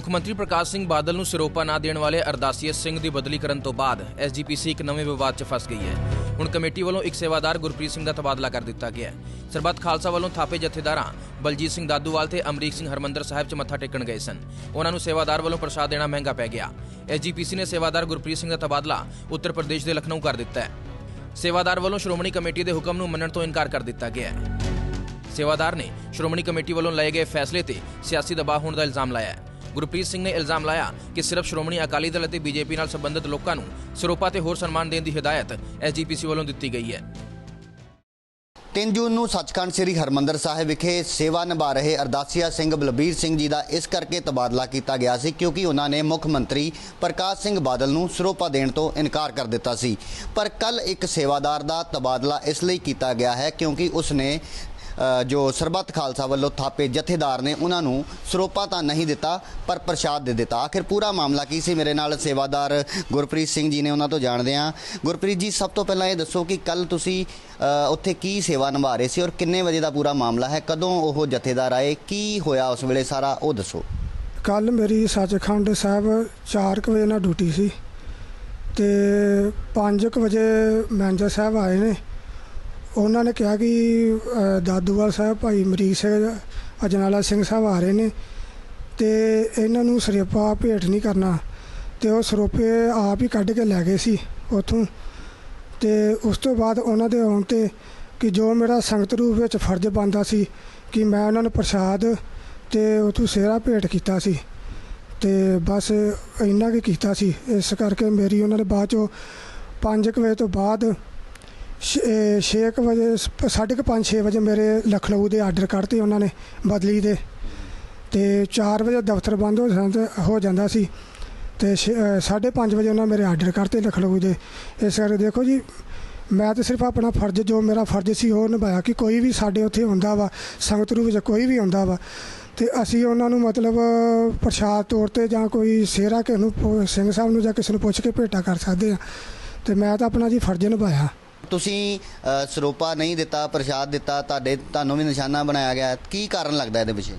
ਮੁੱਖ ਮੰਤਰੀ ਪ੍ਰਕਾਸ਼ ਸਿੰਘ ਬਾਦਲ ਨੂੰ ਸਿਰੋਪਾ ਨਾ ਦੇਣ ਵਾਲੇ ਅਰਦਾਸੀਏ ਸਿੰਘ ਦੀ ਬਦਲੀ ਕਰਨ ਤੋਂ ਬਾਅਦ ਐਸਜੀਪੀਸੀ ਇੱਕ ਨਵੇਂ ਵਿਵਾਦ 'ਚ ਫਸ ਗਈ ਹੈ। ਹੁਣ ਕਮੇਟੀ ਵੱਲੋਂ ਇੱਕ ਸੇਵਾਦਾਰ ਗੁਰਪ੍ਰੀਤ ਸਿੰਘ ਦਾ ਤਬਾਦਲਾ ਕਰ ਦਿੱਤਾ ਗਿਆ ਹੈ। ਸਰਬੱਤ ਖਾਲਸਾ ਵੱਲੋਂ ਥਾਪੇ ਜਥੇਦਾਰਾਂ ਬਲਜੀਤ ਸਿੰਘ ਦਾਦੂਵਾਲ ਤੇ ਅਮਰੀਕ ਸਿੰਘ ਹਰਮੰਦਰ ਸਾਹਿਬ 'ਚ ਮੱਥਾ ਟੇਕਣ ਗਏ ਸਨ। ਉਹਨਾਂ ਨੂੰ ਸੇਵਾਦਾਰ ਵੱਲੋਂ ਪ੍ਰਸ਼ਾਦ ਦੇਣਾ ਮਹਿੰਗਾ ਪੈ ਗਿਆ। ਐਸਜੀਪੀਸੀ ਨੇ ਸੇਵਾਦਾਰ ਗੁਰਪ੍ਰੀਤ ਸਿੰਘ ਦਾ ਤਬਾਦਲਾ ਉੱਤਰ ਪ੍ਰਦੇਸ਼ ਦੇ ਲਖਨਊ ਕਰ ਦਿੱਤਾ ਹੈ। ਸੇਵਾਦਾਰ ਵੱਲੋਂ ਸ਼੍ਰੋਮਣੀ ਕਮੇਟੀ ਦੇ ਹੁਕਮ ਨੂੰ ਮੰਨਣ ਤੋਂ ਇਨਕਾਰ ਕਰ ਦਿੱਤਾ ਗਿਆ ਹੈ। ਸੇਵਾਦਾਰ ਨੇ ਸ਼੍ਰੋਮਣੀ ਕਮੇਟੀ ਵੱਲੋਂ ਲਏ ਗਏ ਫੈਸਲੇ ਤੇ ਸਿਆਸੀ ਦਬਾਅ ਹੋਣ ਦਾ ਇਲਜ਼ਾਮ ਲਾਇਆ ਹੈ। ਗੁਰਪ੍ਰੀਤ ਸਿੰਘ ਨੇ ਇਲਜ਼ਾਮ ਲਾਇਆ ਕਿ ਸਿਰਫ ਸ਼੍ਰੋਮਣੀ ਅਕਾਲੀ ਦਲ ਅਤੇ ਬੀਜੇਪੀ ਨਾਲ ਸੰਬੰਧਿਤ ਲੋਕਾਂ ਨੂੰ ਸਰੋਪਾ ਤੇ ਹੋਰ ਸਨਮਾਨ ਦੇਣ ਦੀ ਹਦਾਇਤ ਐਸਜੀਪੀਸੀ ਵੱਲੋਂ ਦਿੱਤੀ ਗਈ ਹੈ। 3 ਜੂਨ ਨੂੰ ਸੱਚਖੰਡ ਸ੍ਰੀ ਹਰਮੰਦਰ ਸਾਹਿਬ ਵਿਖੇ ਸੇਵਾ ਨਿਭਾ ਰਹੇ ਅਰਦਾਸੀਆ ਸਿੰਘ ਬਲਬੀਰ ਸਿੰਘ ਜੀ ਦਾ ਇਸ ਕਰਕੇ ਤਬਾਦਲਾ ਕੀਤਾ ਗਿਆ ਸੀ ਕਿਉਂਕਿ ਉਹਨਾਂ ਨੇ ਮੁੱਖ ਮੰਤਰੀ ਪ੍ਰਕਾਸ਼ ਸਿੰਘ ਬਾਦਲ ਨੂੰ ਸਰੋਪਾ ਦੇਣ ਤੋਂ ਇਨਕਾਰ ਕਰ ਦਿੱਤਾ ਸੀ। ਪਰ ਕੱਲ ਇੱਕ ਸੇਵਾਦਾਰ ਦਾ ਤਬਾਦਲਾ ਇਸ ਲਈ ਕੀਤਾ ਗਿਆ ਹੈ ਕਿਉਂਕਿ ਉਸਨੇ ਅ, ਜੋ ਸਰਬੱਤ ਖਾਲਸਾ ਵੱਲੋਂ ਥਾਪੇ ਜਥੇਦਾਰ ਨੇ, ਉਹਨਾਂ ਨੂੰ ਸਰੋਪਾ ਤਾਂ ਨਹੀਂ ਦਿੱਤਾ, ਪਰ ਪ੍ਰਸ਼ਾਦ ਦੇ ਦਿੱਤਾ। ਆਖਿਰ ਪੂਰਾ ਮਾਮਲਾ ਕੀ ਸੀ? ਮੇਰੇ ਨਾਲ ਸੇਵਾਦਾਰ ਗੁਰਪ੍ਰੀਤ ਸਿੰਘ ਜੀ ਨੇ ਉਹਨਾਂ ਤੋਂ ਜਾਣਦੇ ਹਾਂ। ਗੁਰਪ੍ਰੀਤ ਜੀ, ਸਭ ਤੋਂ ਪਹਿਲਾਂ ਇਹ ਦੱਸੋ ਕਿ ਕੱਲ ਤੁਸੀਂ ਉੱਥੇ ਕੀ ਸੇਵਾ ਨਿਭਾ ਰਹੇ ਸੀ ਔਰ ਕਿੰਨੇ ਵਜੇ ਦਾ ਪੂਰਾ ਮਾਮਲਾ ਹੈ? ਕਦੋਂ ਉਹ ਜਥੇਦਾਰ ਆਏ? ਕੀ ਹੋਇਆ ਉਸ ਵੇਲੇ ਸਾਰਾ? ਉਹ ਦੱਸੋ। ਕੱਲ ਮੇਰੀ ਸੱਚਖੰਡ ਸਾਹਿਬ 4 ਵਜੇ ਨਾਲ ਡਿਊਟੀ ਸੀ ਤੇ 5 ਵਜੇ ਮੈਨੇਜਰ ਸਾਹਿਬ ਆਏ ਨੇ। ਉਹਨਾਂ ਨੇ ਕਿਹਾ ਕਿ ਦਾਦੂਵਾਲ ਸਾਹਿਬ ਭਾਈ ਮਰੀਕ ਸਿੰਘ, ਅਜਨਾਲਾ ਸਿੰਘ ਸਾਹਿਬ ਆ ਰਹੇ ਨੇ ਤੇ ਇਹਨਾਂ ਨੂੰ ਸਰੇਪਾ ਭੇਟ ਨਹੀਂ ਕਰਨਾ। ਤੇ ਉਹ ਸਰੋਪੇ ਆਪ ਹੀ ਕੱਢ ਕੇ ਲੈ ਗਏ ਸੀ ਉੱਥੋਂ। ਤੇ ਉਸ ਤੋਂ ਬਾਅਦ ਉਹਨਾਂ ਦੇ ਆਉਣ ਤੇ ਕਿ ਜੋ ਮੇਰਾ ਸੰਗਤ ਰੂਪ ਵਿੱਚ ਫਰਜ਼ ਬਣਦਾ ਸੀ ਕਿ ਮੈਂ ਉਹਨਾਂ ਨੂੰ ਪ੍ਰਸ਼ਾਦ ਤੇ ਉਥੋਂ ਸਿਹਰਾ ਭੇਟ ਕੀਤਾ ਸੀ। ਤੇ ਬਸ ਇੰਨਾ ਕੀ ਕੀਤਾ ਸੀ। ਇਸ ਕਰਕੇ ਮੇਰੀ ਉਹਨਾਂ ਨੇ ਬਾਅਦ ਚੋਂ 5 ਵਜੇ ਤੋਂ ਬਾਅਦ 6 ਵਜੇ 5:30 6 ਵਜੇ ਮੇਰੇ ਲਖਨਊ ਦੇ ਆਰਡਰ ਕੱਢਤੇ ਉਹਨਾਂ ਨੇ ਬਦਲੀ ਦੇ। ਤੇ 4 ਵਜੇ ਦਫ਼ਤਰ ਬੰਦ ਹੋ ਜਾਂਦਾ ਹੋ ਜਾਂਦਾ ਸੀ। ਤੇ 5:30 ਵਜੇ ਉਹਨਾਂ ਮੇਰੇ ਆਰਡਰ ਕਰਤੇ ਲਖਨਊ ਦੇ। ਇਸ ਕਰਕੇ ਦੇਖੋ ਜੀ, ਮੈਂ ਤਾਂ ਸਿਰਫ ਆਪਣਾ ਫਰਜ਼, ਜੋ ਮੇਰਾ ਫਰਜ਼ ਸੀ ਉਹ ਨਿਭਾਇਆ ਕਿ ਕੋਈ ਵੀ ਸਾਡੇ ਉੱਥੇ ਹੁੰਦਾ ਵਾ, ਸੰਗਤ ਰੂਪ ਵਿੱਚ ਕੋਈ ਵੀ ਹੁੰਦਾ ਵਾ। ਤੇ ਅਸੀਂ ਉਹਨਾਂ ਨੂੰ ਮਤਲਬ ਪ੍ਰਸ਼ਾਦ ਤੌਰ ਤੇ ਜਾਂ ਕੋਈ ਸਿਹਰਾ ਕਿਸੇ ਨੂੰ ਪੁ- ਸਿੰਘ ਸਾਹਿਬ ਨੂੰ ਜਾਂ ਕਿਸੇ ਨੂੰ ਪੁੱਛ ਕੇ ਭੇਟਾ ਕਰ ਸਕਦੇ ਆ ਤੇ ਮੈਂ ਤਾਂ ਆਪਣਾ ਜੀ ਫਰਜ਼ ਨਿਭਾਇਆ। ਤੁਸੀਂ ਸਰੋਪਾ ਨਹੀਂ ਦਿੱਤਾ, ਪ੍ਰਸ਼ਾਦ ਦਿੱਤਾ, ਤੁਹਾਡੇ, ਤੁਹਾਨੂੰ ਵੀ ਨਿਸ਼ਾਨਾ ਬਣਾਇਆ ਗਿਆ, ਕੀ ਕਾਰਨ ਲੱਗਦਾ ਇਹਦੇ ਪਿੱਛੇ?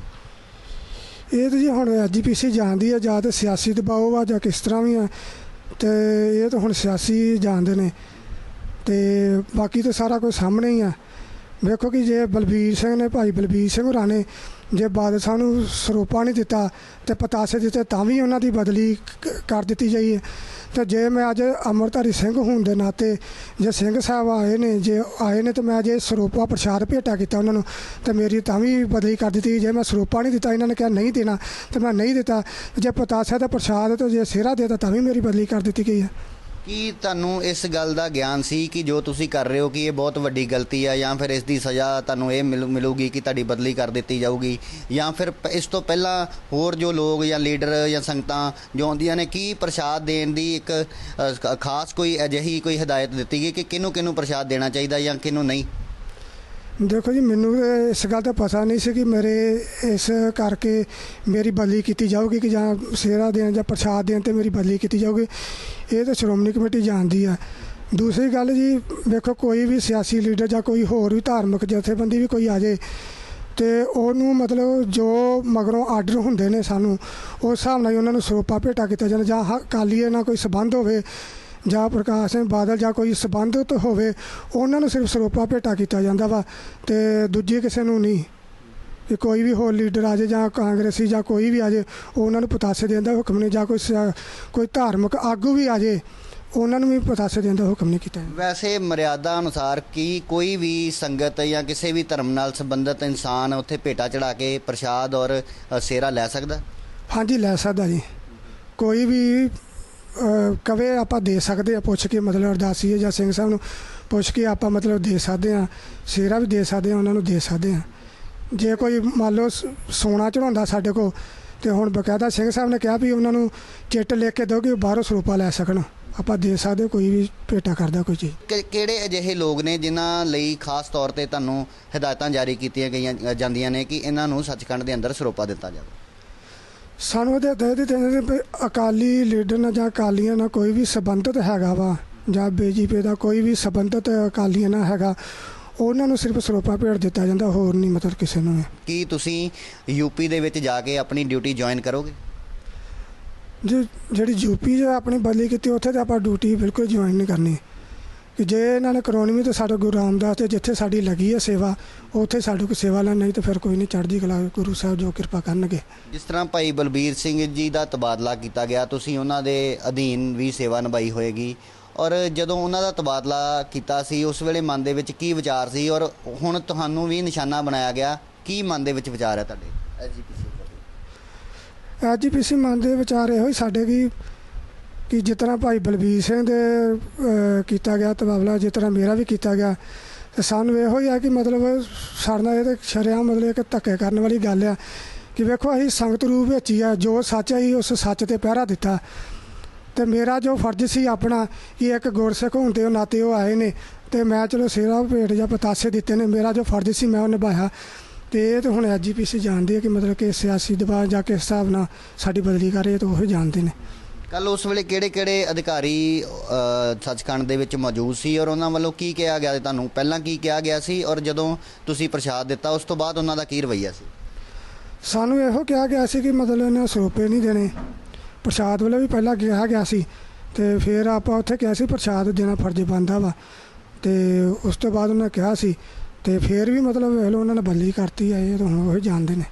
ਇਹ ਤਾਂ ਜੀ ਹੁਣ ਐਜੀਪੀਸੀ ਜਾਣਦੀ ਆ, ਜਾਂ ਤਾਂ ਸਿਆਸੀ ਦਬਾਅ ਆ ਜਾਂ ਕਿਸ ਤਰ੍ਹਾਂ ਵੀ ਆ, ਤੇ ਇਹ ਤਾਂ ਹੁਣ ਸਿਆਸੀ ਜਾਣਦੇ ਨੇ, ਤੇ ਬਾਕੀ ਤਾਂ ਸਾਰਾ ਕੁਝ ਸਾਹਮਣੇ ਹੀ ਆ। ਵੇਖੋ ਕਿ ਜੇ ਬਲਬੀਰ ਸਿੰਘ ਨੇ, ਭਾਈ ਬਲਬੀਰ ਸਿੰਘ ਹੋਰਾਂ ਨੇ ਜੇ ਬਾਦਲ ਨੂੰ ਸਰੋਪਾ ਨਹੀਂ ਦਿੱਤਾ ਤੇ ਪਤਾਸੇ ਦਿੱਤੇ ਤਾਂ ਵੀ ਉਹਨਾਂ ਦੀ ਬਦਲੀ ਕਰ ਦਿੱਤੀ ਜਾਈ ਹੈ। ਤੇ ਜੇ ਮੈਂ ਅੱਜ ਅਮਰਧਾਰੀ ਸਿੰਘ ਹੋਣ ਦੇ ਨਾਤੇ ਜੇ ਸਿੰਘ ਸਾਹਿਬ ਆਏ ਨੇ, ਜੇ ਆਏ ਨੇ ਤੇ ਮੈਂ ਜੇ ਸਰੋਪਾ ਪ੍ਰਸ਼ਾਦ ਭੇਟਾ ਕੀਤਾ ਉਹਨਾਂ ਨੂੰ, ਤੇ ਮੇਰੀ ਤਾਂ ਵੀ ਬਦਲੀ ਕਰ ਦਿੱਤੀ। ਜੇ ਮੈਂ ਸਰੋਪਾ ਨਹੀਂ ਦਿੱਤਾ, ਇਹਨਾਂ ਨੇ ਕਿਹਾ ਨਹੀਂ ਦੇਣਾ, ਤੇ ਮੈਂ ਨਹੀਂ ਦਿੱਤਾ। ਜੇ ਪਤਾਸੇ ਦਾ ਪ੍ਰਸ਼ਾਦ ਤੇ ਜੇ ਸਿਹਰਾ ਦੇਤਾ, ਤਾਂ ਵੀ ਮੇਰੀ ਬਦਲੀ ਕਰ ਦਿੱਤੀ ਗਈ ਹੈ। ਕੀ ਤੁਹਾਨੂੰ ਇਸ ਗੱਲ ਦਾ ਗਿਆਨ ਸੀ ਕਿ ਜੋ ਤੁਸੀਂ ਕਰ ਰਹੇ ਹੋ ਕਿ ਇਹ ਬਹੁਤ ਵੱਡੀ ਗਲਤੀ ਆ ਜਾਂ ਫਿਰ ਇਸ ਦੀ ਸਜ਼ਾ ਤੁਹਾਨੂੰ ਇਹ ਮਿਲੂ- ਮਿਲੂਗੀ ਕਿ ਤੁਹਾਡੀ ਬਦਲੀ ਕਰ ਦਿੱਤੀ ਜਾਊਗੀ? ਜਾਂ ਫਿਰ ਪ- ਇਸ ਤੋਂ ਪਹਿਲਾਂ ਹੋਰ ਜੋ ਲੋਕ ਜਾਂ ਲੀਡਰ ਜਾਂ ਸੰਗਤਾਂ ਜੋ ਆਉਂਦੀਆਂ ਨੇ ਕੀ ਪ੍ਰਸ਼ਾਦ ਦੇਣ ਦੀ ਇੱਕ ਅ, ਖ- ਖਾਸ ਕੋਈ ਅਜਿਹੀ ਕੋਈ ਹਦਾਇਤ ਦਿੱਤੀ ਗਈ ਕਿ ਕਿਹਨੂੰ ਕਿਹਨੂੰ ਪ੍ਰਸ਼ਾਦ ਦੇਣਾ ਚਾਹੀਦਾ ਜਾਂ ਕਿਹਨੂੰ ਨਹੀਂ? ਦੇਖੋ ਜੀ, ਮੈਨੂੰ ਇਸ ਗੱਲ ਦਾ ਪਤਾ ਨਹੀਂ ਸੀ ਕਿ ਮੇਰੇ ਇਸ ਕਰਕੇ ਮੇਰੀ ਬਦਲੀ ਕੀਤੀ ਜਾਊਗੀ ਕਿ ਜਾਂ ਸੇਰਾ ਦੇਣ ਜਾਂ ਪ੍ਰਸ਼ਾਦ ਦੇਣ ਤੇ ਮੇਰੀ ਬਦਲੀ ਕੀਤੀ ਜਾਊਗੀ। ਇਹ ਤਾਂ ਸ਼੍ਰੋਮਣੀ ਕਮੇਟੀ ਜਾਣਦੀ ਆ। ਦੂਸਰੀ ਗੱਲ ਜੀ ਵੇਖੋ ਕੋਈ ਵੀ ਸਿਆਸੀ ਲੀਡਰ ਜਾਂ ਕੋਈ ਹੋਰ ਵੀ ਧਾਰਮਿਕ ਜਥੇਬੰਦੀ ਵੀ ਕੋਈ ਆ ਜੇ ਤੇ ਉਹਨੂੰ ਮਤਲਬ ਜੋ ਮਗਰੋਂ ਆਰਡਰ ਹੁੰਦੇ ਨੇ ਸਾਨੂੰ, ਉਸ ਹਿਸਾਬ ਨਾਲ ਹੀ ਉਹਨਾਂ ਨੂੰ ਸਰੋਪਾ ਭੇਟਾ ਕੀਤਾ ਜਾਂਦਾ ਜਾਂ ਹ- ਨਾਲ ਕੋਈ ਸਬੰਧ ਹੋਵੇ ਜਾਂ ਪ੍ਰਕਾਸ਼ ਸਿੰਘ ਬਾਦਲ ਜਾਂ ਕੋਈ ਸਬੰਧਤ ਹੋਵੇ ਉਹਨਾਂ ਨੂੰ ਸਿਰਫ ਸਰੋਪਾ ਭੇਟਾ ਕੀਤਾ ਜਾਂਦਾ ਵਾ ਤੇ ਦੂਜੀ ਕਿਸੇ ਨੂੰ ਨਹੀਂ। ਕਿ ਕੋਈ ਵੀ ਹੋਰ ਲੀਡਰ ਆ ਜਾਏ ਜਾਂ ਕਾਂਗਰਸੀ ਜਾਂ ਕੋਈ ਵੀ ਆ ਜਾਏ ਉਹ ਉਹਨਾਂ ਨੂੰ ਪਤਾਸੇ ਦੇਣ ਦਾ ਹੁਕਮ ਨਹੀਂ ਜਾਂ ਕੋਈ ਕੋਈ ਧਾਰਮਿਕ ਆਗੂ ਵੀ ਆ ਜਾਏ ਉਹਨਾਂ ਨੂੰ ਵੀ ਪਤਾਸੇ ਦੇਣ ਦਾ ਹੁਕਮ ਨਹੀਂ ਕੀਤਾ। ਵੈਸੇ ਮਰਿਆਦਾ ਅਨੁਸਾਰ ਕੀ ਕੋਈ ਵੀ ਸੰਗਤ ਜਾਂ ਕਿਸੇ ਵੀ ਧਰਮ ਨਾਲ ਸੰਬੰਧਿਤ ਇਨਸਾਨ ਉੱਥੇ ਭੇਟਾ ਚੜਾ ਕੇ ਪ੍ਰਸ਼ਾਦ ਔਰ ਸੇਰਾ ਲੈ ਸਕਦਾ? ਹਾਂਜੀ ਲੈ ਸਕਦਾ ਜੀ। ਕੋਈ ਵੀ ਕਵੇ ਆਪਾਂ ਦੇ ਸਕਦੇ ਆ, ਪੁੱਛ ਕੇ ਮਤਲਬ ਅਰਦਾਸੀਏ ਜਾਂ ਸਿੰਘ ਸਾਹਿਬ ਨੂੰ ਪੁੱਛ ਕੇ ਆਪਾਂ ਮਤਲਬ ਦੇ ਸਕਦੇ ਆ, ਸ਼ੇਰਾ ਵੀ ਦੇ ਸਕਦੇ ਆ, ਉਹਨਾਂ ਨੂੰ ਦੇ ਸਕਦੇ ਆ। ਜੇ ਕੋਈ ਮੰਨ ਲਓ ਸੋਨਾ ਚੜਾਉਂਦਾ ਸਾਡੇ ਕੋਲ, ਤੇ ਹੁਣ ਬਕਾਇਦਾ ਸਿੰਘ ਸਾਹਿਬ ਨੇ ਕਿਹਾ ਵੀ ਉਹਨਾਂ ਨੂੰ ਚਿੱਟ ਲਿਖ ਕੇ ਦਿਓ ਕਿ ਉਹ ਬਾਹਰੋਂ ਸਰੂਪਾ ਲੈ ਸਕਣ। ਆਪਾਂ ਦੇ ਸਕਦੇ ਕੋਈ ਵੀ ਭੇਟਾ ਕਰਦਾ ਕੋਈ ਚੀਜ਼। ਕਿਹੜੇ ਅਜਿਹੇ ਲੋਕ ਨੇ ਜਿਨ੍ਹਾਂ ਲਈ ਖਾਸ ਤੌਰ ਤੇ ਤੁਹਾਨੂੰ ਹਦਾਇਤਾਂ ਜਾਰੀ ਕੀਤੀਆਂ ਗਈਆਂ ਜਾਂਦੀਆਂ ਨੇ ਕਿ ਇਹਨਾਂ ਨੂੰ ਸੱਚਖੰਡ ਦੇ ਅੰਦਰ ਸਰੋਪਾ ਦਿੱਤਾ ਜਾਵੇ? ਸਾਨੂੰ ਇਹਦੇ ਦੇ ਦਿੱਤੇ ਨੇ ਅਕਾਲੀ ਲੀਡਰ ਨਾਲ ਜਾਂ ਅਕਾਲੀਆਂ ਨਾਲ ਕੋਈ ਵੀ ਸੰਬੰਧਿਤ ਹੈਗਾ ਵਾ ਜਾਂ ਬੀਜੇਪੀ ਦਾ ਕੋਈ ਵੀ ਸੰਬੰਧਿਤ ਅਕਾਲੀਆਂ ਨਾਲ ਹੈਗਾ ਉਹਨਾਂ ਨੂੰ ਸਿਰਫ ਸਰੋਪਾ ਭੇਟ ਦਿੱਤਾ ਜਾਂਦਾ ਹੋਰ ਨਹੀਂ ਮਤਲਬ ਕਿਸੇ ਨੂੰ। ਕੀ ਤੁਸੀਂ ਯੂਪੀ ਦੇ ਵਿੱਚ ਜਾ ਕੇ ਆਪਣੀ ਡਿਊਟੀ ਜੁਆਇਨ ਕਰੋਗੇ ਜੇ ਜਿਹੜੀ ਯੂਪੀ 'ਚ ਆਪਣੀ ਬਦਲੀ ਕੀਤੀ ਉੱਥੇ ਤਾਂ ਆਪਾਂ ਡਿਊਟੀ ਬਿਲਕੁਲ ਜੁਆਇਨ ਨਹੀਂ ਕਰਨੀ ਕਿ ਜੇ ਇਹਨਾਂ ਨੇ ਕਰਾਉਣੀ ਵੀ ਤਾਂ ਸਾਡੇ ਗੁਰੂ ਰਾਮਦਾਸ ਤੇ ਜਿੱਥੇ ਸਾਡੀ ਲੱਗੀ ਹੈ ਸੇਵਾ ਉੱਥੇ ਸਾਡੇ ਕੋਲ ਸੇਵਾ ਲੈਣ ਨਹੀਂ ਤਾਂ ਫਿਰ ਕੋਈ ਨਹੀਂ ਚੜ੍ਹਦੀ ਕਲਾ ਗੁਰੂ ਸਾਹਿਬ ਜੋ ਕਿਰਪਾ ਕਰਨਗੇ। ਜਿਸ ਤਰ੍ਹਾਂ ਭਾਈ ਬਲਬੀਰ ਸਿੰਘ ਜੀ ਦਾ ਤਬਾਦਲਾ ਕੀਤਾ ਗਿਆ ਤੁਸੀਂ ਉਹਨਾਂ ਦੇ ਅਧੀਨ ਵੀ ਸੇਵਾ ਨਿਭਾਈ ਹੋਏਗੀ। ਔਰ ਜਦੋਂ ਉਹਨਾਂ ਦਾ ਤਬਾਦਲਾ ਕੀਤਾ ਸੀ ਉਸ ਵੇਲੇ ਮਨ ਦੇ ਵਿੱਚ ਕੀ ਵਿਚਾਰ ਸੀ? ਔਰ ਹੁਣ ਤੁਹਾਨੂੰ ਵੀ ਨਿਸ਼ਾਨਾ ਬਣਾਇਆ ਗਿਆ ਕੀ ਮਨ ਦੇ ਵਿੱਚ ਵਿਚਾਰ ਹੈ ਤੁਹਾਡੇ? ਐਸਜੀਪੀਸੀ ਐਜੀਪੀਸੀ ਮਨ ਦੇ ਵਿਚਾਰ ਇਹੋ ਹੀ ਸਾਡੇ ਕੀ ਕਿ ਜਿਸ ਤਰ੍ਹਾਂ ਭਾਈ ਬਲਬੀਰ ਸਿੰਘ ਦੇ ਕੀਤਾ ਗਿਆ ਤਬਾਦਲਾ, ਜਿਸ ਤਰ੍ਹਾਂ ਮੇਰਾ ਵੀ ਕੀਤਾ ਗਿਆ, ਤੇ ਸਾਨੂੰ ਇਹੋ ਹੀ ਆ ਕਿ ਮਤਲਬ ਸਾਡਾ ਇਹ ਤਾਂ ਸ਼ਰਿਆਂ ਮਤਲਬ ਇੱਕ ਧੱਕੇ ਕਰਨ ਵਾਲੀ ਗੱਲ ਆ ਕਿ ਵੇਖੋ ਅਸੀਂ ਸੰਗਤ ਰੂਪ ਵਿੱਚ ਹੀ ਆ, ਜੋ ਸੱਚ ਹੈ ਉਸ ਸੱਚ ਤੇ ਪਹਿਰਾ ਦਿੱਤਾ। ਤੇ ਮੇਰਾ ਜੋ ਫਰਜ਼ ਸੀ ਆਪਣਾ, ਕਿ ਇੱਕ ਗੁਰਸਿੱਖ ਹੋਣ ਦੇ ਨਾਤੇ ਉਹ ਆਏ ਨੇ, ਤੇ ਮੈਂ ਚਲੋ ਸੇਵਾ ਭੇਟ ਜਾਂ ਪਤਾਸੇ ਦਿੱਤੇ ਨੇ, ਮੇਰਾ ਜੋ ਫਰਜ਼ ਸੀ ਮੈਂ ਉਹ ਨਿਭਾਇਆ। ਤੇ ਇਹ ਤਾਂ ਹੁਣ ਐਜੀਪੀਸੀ ਜਾਣਦੀ ਹੈ ਕਿ ਮਤਲਬ ਕਿ ਸਿਆਸੀ ਦਬਾਅ ਜਾਂ ਕਿਸ ਹਿਸਾਬ ਨਾਲ ਸਾਡੀ ਬਦਲੀ ਕਰ ਰਹੇ ਤਾਂ ਉਹ ਜਾਣਦੇ ਨੇ। ਕੱਲ ਉਸ ਵੇਲੇ ਕਿਹੜੇ ਕਿਹੜੇ ਅਧਿਕਾਰੀ ਸੱਚਖੰਡ ਦੇ ਵਿੱਚ ਮੌਜੂਦ ਸੀ ਔਰ ਉਹਨਾਂ ਵੱਲੋਂ ਕੀ ਕਿਹਾ ਗਿਆ ਸੀ ਤੁਹਾਨੂੰ? ਪਹਿਲਾਂ ਕੀ ਕਿਹਾ ਗਿਆ ਸੀ ਔਰ ਜਦੋਂ ਤੁਸੀਂ ਪ੍ਰਸ਼ਾਦ ਦਿੱਤਾ, ਉਸ ਤੋਂ ਬਾਅਦ ਉਹਨਾਂ ਦਾ ਕੀ ਰਵੱਈਆ ਸੀ? ਸਾਨੂੰ ਇਹੋ ਕਿਹਾ ਗਿਆ ਸੀ ਕਿ ਮਤਲਬ ਇਹਨਾਂ ਸਰੋਪੇ ਨਹੀਂ ਦੇਣੇ। ਪ੍ਰਸ਼ਾਦ ਵੱਲੋਂ ਵੀ ਪਹਿਲਾਂ ਕਿਹਾ ਗਿਆ ਸੀ ਤੇ ਫਿਰ ਆਪਾਂ ਉੱਥੇ ਕਿਹਾ ਸੀ ਪ੍ਰਸ਼ਾਦ ਦੇਣਾ ਫਰਜ਼ ਬਣਦਾ ਵਾ ਤੇ ਉਸ ਤੋਂ ਬਾਅਦ ਉਹਨਾਂ ਕਿਹਾ ਸੀ ਤੇ ਫਿਰ ਵੀ ਮਤਲਬ ਵੇਖ ਲਓ ਉਹਨਾਂ ਨੇ ਬੱਲੀ ਕਰਤੀ ਆ, ਇਹ ਤਾਂ ਹੁਣ ਉਹ ਹੀ ਜਾਣਦੇ ਨੇ।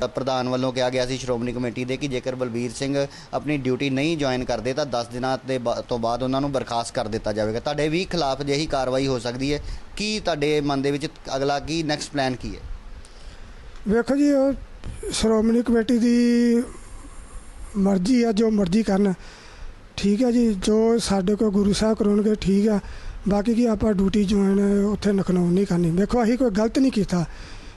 ਪ੍ਰਧਾਨ ਵੱਲੋਂ ਕਿਹਾ ਗਿਆ ਸੀ ਸ਼੍ਰੋਮਣੀ ਕਮੇਟੀ ਦੇ ਕਿ ਜੇਕਰ ਬਲਬੀਰ ਸਿੰਘ ਆਪਣੀ ਡਿਊਟੀ ਨਹੀਂ ਜੁਆਇਨ ਕਰਦੇ ਤਾਂ 10 ਦਿਨਾਂ ਦੇ ਬਾ- ਤੋਂ ਬਾਅਦ ਉਹਨਾਂ ਨੂੰ ਬਰਖਾਸਤ ਕਰ ਦਿੱਤਾ ਜਾਵੇਗਾ। ਤੁਹਾਡੇ ਵੀ ਖਿਲਾਫ ਜਿਹੀ ਕਾਰਵਾਈ ਹੋ ਸਕਦੀ ਹੈ। ਕੀ ਤੁਹਾਡੇ ਮਨ ਦੇ ਵਿੱਚ ਅਗਲਾ ਕੀ ਨੈਕਸਟ ਪਲਾਨ ਕੀ ਹੈ? ਵੇਖੋ ਜੀ, ਉਹ ਸ਼੍ਰੋਮਣੀ ਕਮੇਟੀ ਦੀ ਮਰਜ਼ੀ ਆ, ਜੋ ਮਰਜ਼ੀ ਕਰਨ। ਠੀਕ ਹੈ ਜੀ, ਜੋ ਸਾਡੇ ਕੋਲ ਗੁਰੂ ਸਾਹਿਬ ਕਰਾਉਣਗੇ ਠੀਕ ਆ। ਬਾਕੀ ਕੀ ਆਪਾਂ ਡਿਊਟੀ ਜੁਆਇਨ ਉੱਥੇ ਨਖਨੌ ਨਹੀਂ ਕਰਨੀ। ਵੇਖੋ, ਅਸੀਂ ਕੋਈ ਗਲਤ ਨਹੀਂ ਕੀਤਾ।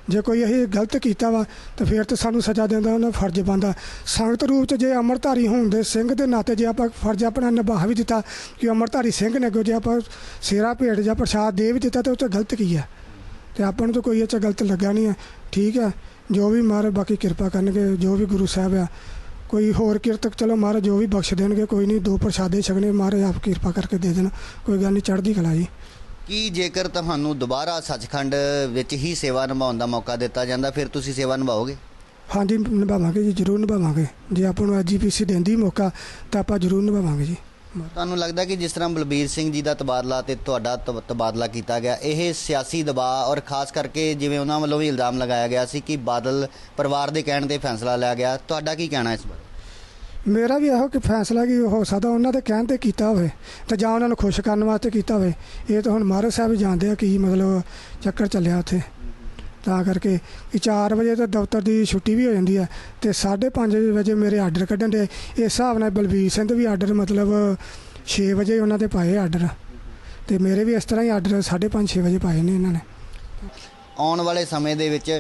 ਜੇ ਕੋਈ ਅਸੀਂ ਗਲਤ ਕੀਤਾ ਵਾ, ਤਾਂ ਫਿਰ ਤਾਂ ਸਾਨੂੰ ਸਜ਼ਾ ਦੇਣ ਦਾ ਉਹਨਾਂ ਦਾ ਫਰਜ਼ ਬਣਦਾ। ਸੰਗਤ ਰੂਪ ਚ ਜੇ ਅਮਰਧਾਰੀ ਹੋਣ ਦੇ ਸਿੰਘ ਦੇ ਨਾਤੇ ਜੇ ਆਪਾਂ ਫਰਜ਼ ਆਪਣਾ ਨਿਭਾ ਵੀ ਦਿੱਤਾ ਕਿ ਅਮਰਧਾਰੀ ਸਿੰਘ ਨੇ ਅੱਗੋਂ ਜੇ ਆਪਾਂ ਸੇਰਾ ਭੇਟ ਜਾਂ ਪ੍ਰਸ਼ਾਦ ਦੇ ਵੀ ਦਿੱਤਾ, ਤਾਂ ਉਹ ਤਾਂ ਗਲਤ ਕੀ ਹੈ ਤੇ ਆਪਾਂ ਨੂੰ ਤਾਂ ਕੋਈ ਇਹ 'ਚ ਗਲਤ ਲੱਗਾ ਨਹੀਂ ਹੈ ਠੀਕ ਹੈ ਜੋ ਵੀ ਮਹਾਰਾਜ ਬਾਕੀ ਕਿਰਪਾ ਕਰਨਗੇ, ਜੋ ਵੀ ਗੁਰੂ ਸਾਹਿਬ ਆ। ਕੋਈ ਹੋਰ ਕਿਰਤਕ, ਚਲੋ ਮਹਾਰਾਜ ਜੋ ਵੀ ਬਖਸ਼ ਦੇਣਗੇ, ਕੋਈ ਨਹੀਂ, ਦੋ ਪ੍ਰਸ਼ਾਦੇ ਛਕਣੇ, ਮਹਾਰਾਜ ਆਪ ਕਿਰਪਾ ਕਰਕੇ ਦੇ ਦੇਣ। ਕੋਈ ਗੱਲ ਨਹੀਂ, ਚੜ੍ਹਦੀ ਕਲਾ ਜੀ। ਕੀ ਜੇਕਰ ਤੁਹਾਨੂੰ ਦੁਬਾਰਾ ਸੱਚਖੰਡ ਵਿੱਚ ਹੀ ਸੇਵਾ ਨਿਭਾਉਣ ਦਾ ਮੌਕਾ ਦਿੱਤਾ ਜਾਂਦਾ ਫਿਰ ਤੁਸੀਂ ਸੇਵਾ ਨਿਭਾਓਗੇ? ਹਾਂਜੀ ਨਿਭਾਵਾਂਗੇ ਜੀ ਜ਼ਰੂਰ ਨਿਭਾਵਾਂਗੇ। ਜੇ ਆਪਾਂ ਨੂੰ ਐਜੀਪੀਸੀ ਦਿੰਦੀ ਮੌਕਾ ਤਾਂ ਆਪਾਂ ਜ਼ਰੂਰ ਨਿਭਾਵਾਂਗੇ ਜੀ। ਤੁਹਾਨੂੰ ਲੱਗਦਾ ਕਿ ਜਿਸ ਤਰ੍ਹਾਂ ਬਲਬੀਰ ਸਿੰਘ ਜੀ ਦਾ ਤਬਾਦਲਾ ਤੇ ਤੁਹਾਡਾ ਤਬ- ਤਬਾਦਲਾ ਕੀਤਾ ਗਿਆ ਇਹ ਸਿਆਸੀ ਦਬਾਅ ਔਰ ਖਾਸ ਕਰਕੇ ਜਿਵੇਂ ਉਹਨਾਂ ਵੱਲੋਂ ਵੀ ਇਲਜ਼ਾਮ ਲਗਾਇਆ ਗਿਆ ਸੀ ਕਿ ਬਾਦਲ ਪਰਿਵਾਰ ਦੇ ਕਹਿਣ ਤੇ ਫੈਸਲਾ ਲਿਆ ਗਿਆ ਤੁਹਾਡਾ ਕੀ ਕਹਿਣਾ ਇਸ ਬਾਰੇ? ਮੇਰਾ ਵੀ ਇਹੋ ਕਿ ਫੈਸਲਾ ਕੀ ਹੋ ਸਕਦਾ ਉਹਨਾਂ ਦੇ ਕਹਿਣ ਤੇ ਕੀਤਾ ਹੋਵੇ ਤੇ ਜਾਂ ਉਹਨਾਂ ਨੂੰ ਖੁਸ਼ ਕਰਨ ਵਾਸਤੇ ਕੀਤਾ ਹੋਵੇ। ਇਹ ਤਾਂ ਹੁਣ ਮਹਾਰਾਜ ਸਾਹਿਬ ਹੀ ਜਾਣਦੇ ਆ ਕੀ ਮਤਲਬ ਚੱਕਰ ਚੱਲਿਆ ਉੱਥੇ। ਤਾਂ ਕਰਕੇ ਕਿ 4 ਵਜੇ ਤਾਂ ਦਫ਼ਤਰ ਦੀ ਛੁੱਟੀ ਵੀ ਹੋ ਜਾਂਦੀ ਹੈ ਤੇ 5:30 ਵਜੇ ਮੇਰੇ ਆਰਡਰ ਕੱਢਣ ਦੇ। ਇਸ ਹਿਸਾਬ ਨਾਲ ਬਲਬੀਰ ਸਿੰਘ ਵੀ ਆਰਡਰ ਮਤਲਬ 6 ਵਜੇ ਉਹਨਾਂ ਦੇ ਪਾਏ ਆਰਡਰ। ਤੇ ਮੇਰੇ ਵੀ ਇਸ ਤਰ੍ਹਾਂ ਹੀ ਆਰਡਰ 5:30 6 ਵਜੇ ਪਾਏ ਨੇ ਇਹਨਾਂ ਨੇ। ਆਉਣ ਵਾਲੇ ਸਮੇਂ ਦੇ ਵਿੱਚ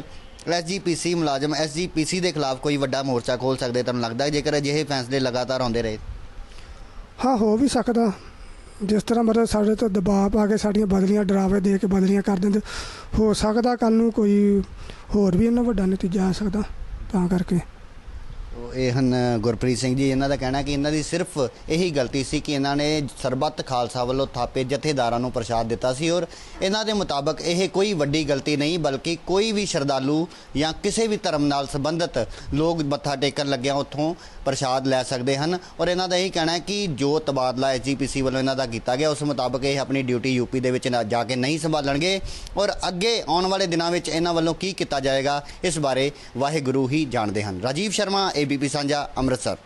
ਐਸਜੀਪੀਸੀ ਮੁਲਾਜ਼ਮ ਐਸਜੀਪੀਸੀ ਦੇ ਖਿਲਾਫ ਕੋਈ ਵੱਡਾ ਮੋਰਚਾ ਖੋਲ ਸਕਦੇ ਤੁਹਾਨੂੰ ਲੱਗਦਾ ਜੇਕਰ ਅਜਿਹੇ ਫੈਸਲੇ ਲਗਾਤਾਰ ਆਉਂਦੇ ਰਹੇ? ਹਾਂ, ਹੋ ਵੀ ਸਕਦਾ। ਜਿਸ ਤਰ੍ਹਾਂ ਮਤਲਬ ਸਾਡੇ ਤੋਂ ਦਬਾਅ ਪਾ ਕੇ ਸਾਡੀਆਂ ਬਦਲੀਆਂ, ਡਰਾਵੇ ਦੇ ਕੇ ਬਦਲੀਆਂ ਕਰ ਦਿੰਦੇ, ਹੋ ਸਕਦਾ ਕੱਲ ਨੂੰ ਕੋਈ ਹੋਰ ਵੀ ਇਹਨਾਂ ਵੱਡਾ ਨਤੀਜਾ ਆ ਸਕਦਾ, ਤਾਂ ਕਰਕੇ। ਤੋ ਇਹ ਹਨ ਗੁਰਪ੍ਰੀਤ ਸਿੰਘ ਜੀ, ਇਹਨਾਂ ਦਾ ਕਹਿਣਾ ਕਿ ਇਹਨਾਂ ਦੀ ਸਿਰਫ ਇਹੀ ਗਲਤੀ ਸੀ ਕਿ ਇਹਨਾਂ ਨੇ ਸਰਬੱਤ ਖਾਲਸਾ ਵੱਲੋਂ ਥਾਪੇ ਜਥੇਦਾਰਾਂ ਨੂੰ ਪ੍ਰਸ਼ਾਦ ਦਿੱਤਾ ਸੀ ਔਰ ਇਹਨਾਂ ਦੇ ਮੁਤਾਬਕ ਇਹ ਕੋਈ ਵੱਡੀ ਗਲਤੀ ਨਹੀਂ, ਬਲਕਿ ਕੋਈ ਵੀ ਸ਼ਰਧਾਲੂ ਜਾਂ ਕਿਸੇ ਵੀ ਧਰਮ ਨਾਲ ਸੰਬੰਧਿਤ ਲੋਕ ਮੱਥਾ ਟੇਕਣ ਲੱਗਿਆ ਉੱਥੋਂ ਪ੍ਰਸ਼ਾਦ ਲੈ ਸਕਦੇ ਹਨ। ਔਰ ਇਹਨਾਂ ਦਾ ਇਹੀ ਕਹਿਣਾ ਹੈ ਕਿ ਜੋ ਤਬਾਦਲਾ ਐਸਜੀਪੀਸੀ ਵੱਲੋਂ ਇਹਨਾਂ ਦਾ ਕੀਤਾ ਗਿਆ, ਉਸ ਮੁਤਾਬਕ ਇਹ ਆਪਣੀ ਡਿਊਟੀ ਯੂਪੀ ਦੇ ਵਿੱਚ ਜਾ ਕੇ ਨਹੀਂ ਸੰਭਾਲਣਗੇ। ਔਰ ਅੱਗੇ ਆਉਣ ਵਾਲੇ ਦਿਨਾਂ ਵਿੱਚ ਇਹਨਾਂ ਵੱਲੋਂ ਕੀ ਕੀਤਾ ਜਾਏਗਾ, ਇਸ ਬਾਰੇ ਵਾਹਿਗੁਰੂ ਹੀ ਜਾਣਦੇ ਹਨ। ਰਾਜੀਵ ਸ਼ਰਮਾ ਏਬੀਪੀ ਸਾਂਝਾ ਅੰਮ੍ਰਿਤਸਰ।